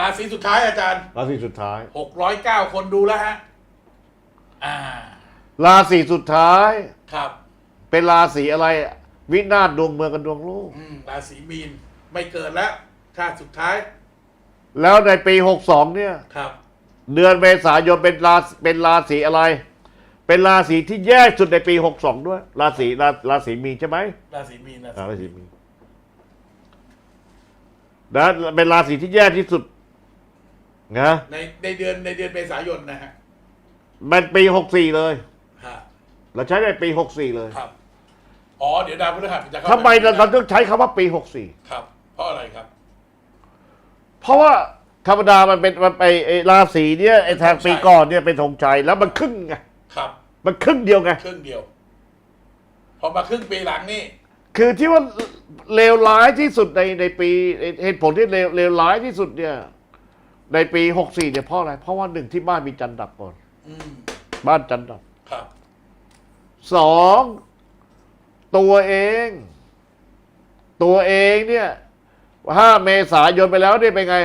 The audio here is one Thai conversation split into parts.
ราศีสุดท้ายอาจารย์ราศีสุดท้าย หกร้อยเก้าคนดูแล้วฮะ อ่า ราศีสุดท้าย ครับ เป็นราศีอะไร วินาศดวงเมืองกับดวงโลก อืมราศีมีนไม่เกิดแล้วชาติสุดท้าย แล้วในปีหกสองเนี่ย ครับ เดือนเมษายนเป็นราเป็นราศีอะไร เป็นราศีที่แย่สุดในปีหกสองด้วย ราศีราราศีมีนใช่ไหมราศีมีนราอ่าราศีศีมีนนะเป็นราศีที่แย่ที่สุด นะในในเดือนในเดือนเมษายนนะฮะมันปีหกสี่เลย ฮะเราใช้ในปีหกสี่เลยครับอ๋อเดี๋ยวดาวพฤหัสจะเข้าทำไมเราเราต้องใช้คำว่าปีหกสี่ครับ เพราะอะไรครับ เพราะว่าธรรมดามันเป็นมันไปไอ้ราศีเนี่ยไอ้ทางปีก่อนเนี่ยเป็นธงชัยแล้วมันครึ่งไงครับมันครึ่งเดียวไงครึ่งเดียว พอมาครึ่งปีหลังนี่คือที่ว่าเลวร้ายที่สุดในในปีเหตุผลที่เลวเลวร้ายที่สุดเนี่ย ในปีหกสี่เนี่ยเพราะอะไร เพราะว่าหนึ่งที่บ้านมีจันทร์ดับก่อน อืมบ้านจันทร์ดับครับ สองตัวเอง ตัวเองเนี่ยห้าเมษายนไปแล้วเนี่ยเป็นไง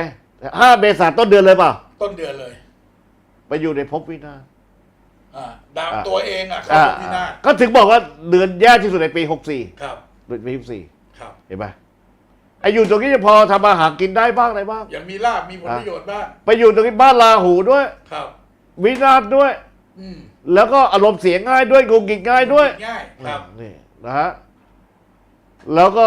ห้าเมษาต้นเดือนเลยเปล่าต้นเดือนเลย ไปอยู่ในภพวินาศอ่าดาวอ่าตัวเองอะเข้าอ่าพินาศก็ถึงบอกว่าเดือนแย่ที่สุดในปีหกสี่ครับปีหกสี่ครับเห็นไหม ไออยู่ตรงนี้จะพอทำมาหากินได้บ้างอะไรบ้าง ยังมีลาบมีผลประโยชน์บ้างไปอยู่ตรงนี้บ้านลาหูด้วย ครับวินาศด้วย อืมแล้วก็อารมณ์เสียง่ายด้วยงุนงิดง่ายด้วยง่ายครับนี่นะฮะแล้วก็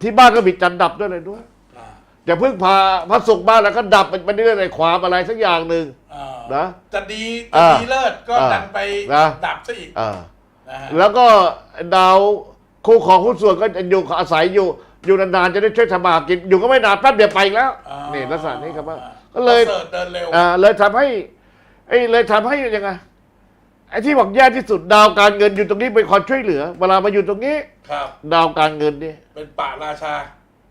ที่บ้านก็มีจันทร์ดับด้วยเลยด้วยอ่าอย่าเพิ่งพาพระศุกร์บ้านแล้วก็ดับไปเรื่อยๆในความอะไรสักอย่างหนึ่ง อ่านะจะดีอ่าจะดีเลิศก็อ่าดันไปนะ ดับซะอีกอ่า นะฮะแล้วก็ดาวคู่ของหุ้นส่วนก็จะอยู่อาศัยอยู่ อยู่นานๆจะได้ช่วยทำมาหากิน อยู่ก็ไม่นานแป๊บเดียวไปอีกแล้วอ่านี่ลักษณะนี้ครับว่าอ่า ก็เลยประเสริฐเดินเร็ว อ่าเลยทำให้ไอ้เลยทำให้ยังไงไอ้ที่บอกแย่ที่สุดดาวการเงินอยู่ตรงนี้เป็นความช่วยเหลือ เวลามาอยู่ตรงนี้ ครับ ดาวการเงินนี่เป็นป่าราชา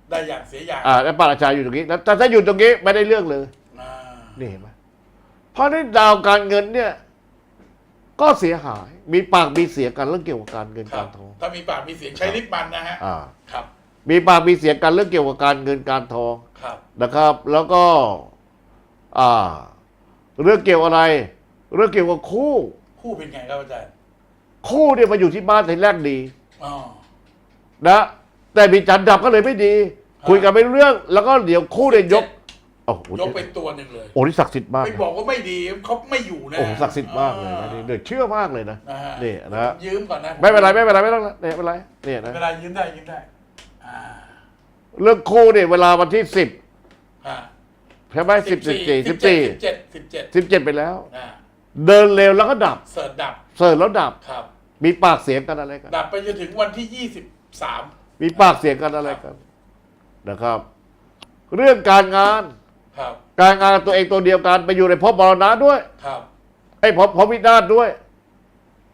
ได้อย่างเสียอย่างอ่าแล้วปาราชาอยู่ตรงนี้แล้วแต่ถ้าอยู่ตรงนี้ไม่ได้เรื่องเลย อ่านี่เห็นไหมเพราะในดาวการเงินเนี่ย ก็เสียหาย มีปากมีเสียงกันเรื่องเกี่ยวกับการเงินครักาบ รทอง ถ้ามีปากมีเสียงใช้ลิปมันนะฮะ อ่า ครับ มีปากมีเสียงกันเรื่องเกี่ยวกับการเงินการทองครับนะครับ แล้วก็อ่าเรื่องเกี่ยวอะไร เรื่องเกี่ยวกับคู่ คู่เป็นไงครับอาจารย์คู่เนี่ยมาอยู่ที่บ้านทีแรกดีอ๋อนะแต่มีจันทร์ดับก็เลยไม่ดีครับคุยกันไม่รู้เรื่อง แล้วก็เดี๋ยวคู่เนี่ยยกโอ้โหยกเป็นตัวหนึ่งเลยโอ้นี่ศักดิ์สิทธิ์มากไม่นะบอกว่าไม่ดีเขาไม่อยู่นะโอ้โหศักดิ์สิทธิ์มากเลยนะนี่เดือดเชื่อมากเลยนะนะฮะนี่นะฮะยืมก่อนนะไม่เป็นไรไม่เป็นไรไม่ต้องละเนี่ยไม่เป็นไรเนี่ยไม่นะเป็นไรยืมได้ยืมได้อ่า เรื่องคู่เนี่ยเวลาวันที่สิบอ่าใช่ไหมสิบสิบสี่สิบสี่สิบเจ็ดสิบเจ็ดสิบเจ็ดไปแล้วอ่าเดินเร็วแล้วก็ดับ เสิร์ชดับ เสิร์ฟแล้วดับครับ มีปากเสียงกันอะไรกัน ดับไปจนถึงวันที่ยี่สิบสามมีปากเสียงกันอะไรกัน นะครับ เรื่องการงานครับ การงานตัวเองตัวเดียวกันไปอยู่ในภพมรณะด้วยครับไอ้ภพภพวินาศด้วย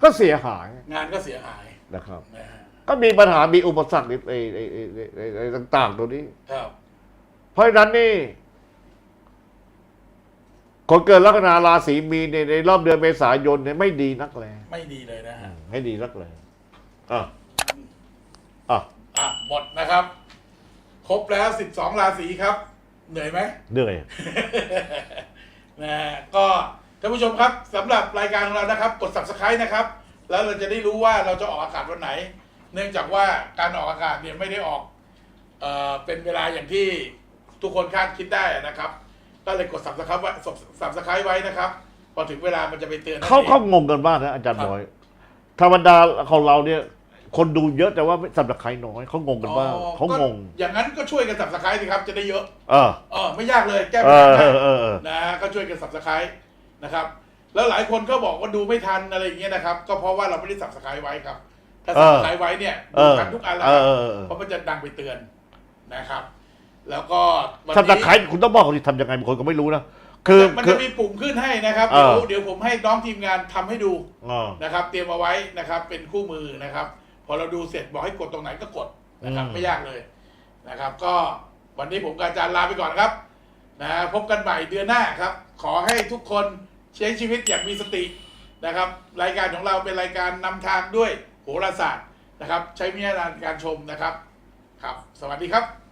ก็เสียหาย งานก็เสียหายนะครับนะฮะ ก็มีปัญหามีอุปสรรคในในในในในในต่าง ๆ ตัวนี้ ครับ เพราะฉะนั้นนี่คนเกิดลัคนาราศีมีนในในรอบเดือนเมษายนเนี่ยไม่ดีนักแลไม่ดีเลยนะฮะให้ดีนักแลอะอะอะหมดนะครับ ครบแล้วสิบสองราศีครับ เหนื่อยไหม เหนื่อย นะฮะก็ท่านผู้ชมครับสำหรับรายการของเรานะครับ กด subscribe นะครับ แล้วเราจะได้รู้ว่าเราจะออกอากาศวันไหน เนื่องจากว่าการออกอากาศเนี่ยไม่ได้ออกเอ่อเป็นเวลาอย่างที่ทุกคนคาดคิดได้นะครับ ก็เลยกด subscribe ไว้ subscribe ไว้นะครับ พอถึงเวลามันจะไปเตือนนั่นเขาองเขางงกันมากนะอาจารย์ครับบอย ธรรมดาของเราเนี่ย คนดูเยอะแต่ว่าสับตะไคร้น้อยเขางงกันมากอ๋อเขาก็งง อย่างนั้นก็ช่วยกัน subscribe สิครับจะได้เยอะ เออเออไม่ยากเลยแก้เอปัญอหาเอได้อเออเออนะฮะก็ช่วยกัน subscribe นะครับ แล้วหลายคนก็บอกว่าดูไม่ทันอะไรอย่างเงี้ยนะครับ ก็เพราะว่าเราไม่ได้ subscribe ไว้ครับ ถ้าเออ subscribe ไว้เนี่ยเอดูอทันทุกอันแล้วเอคอรับเออเออเพราะมันจะดังไปเตือนนะครับ แล้วก็วันสับตะนี้ไคร้คุณต้องบอกเขาที่ทำยังไงบางคนก็ไม่รู้นะคือมันคืจะอมีปุ่มขึ้นให้นะครับเอเดี๋ยวอเดี๋ยวผมให้น้องทีมงานทำให้ดูอ๋อนะครับ เตรียมเอาไว้นะครับ เป็นคู่มือนะครับ พอเราดูเสร็จบอกให้กดตรงไหนก็กดนะครับอืมไม่ยากเลยนะครับ ก็วันนี้ผมกับอาจารย์ลาไปก่อนครับนะฮะพบกันใหม่เดือนหน้าครับ ขอให้ทุกคนใช้ชีวิตอย่างมีสตินะครับ รายการของเราเป็นรายการนำทางด้วย โหราศาสตร์นะครับ ใช้วิญญาณการชมนะครับ ครับ สวัสดีครับ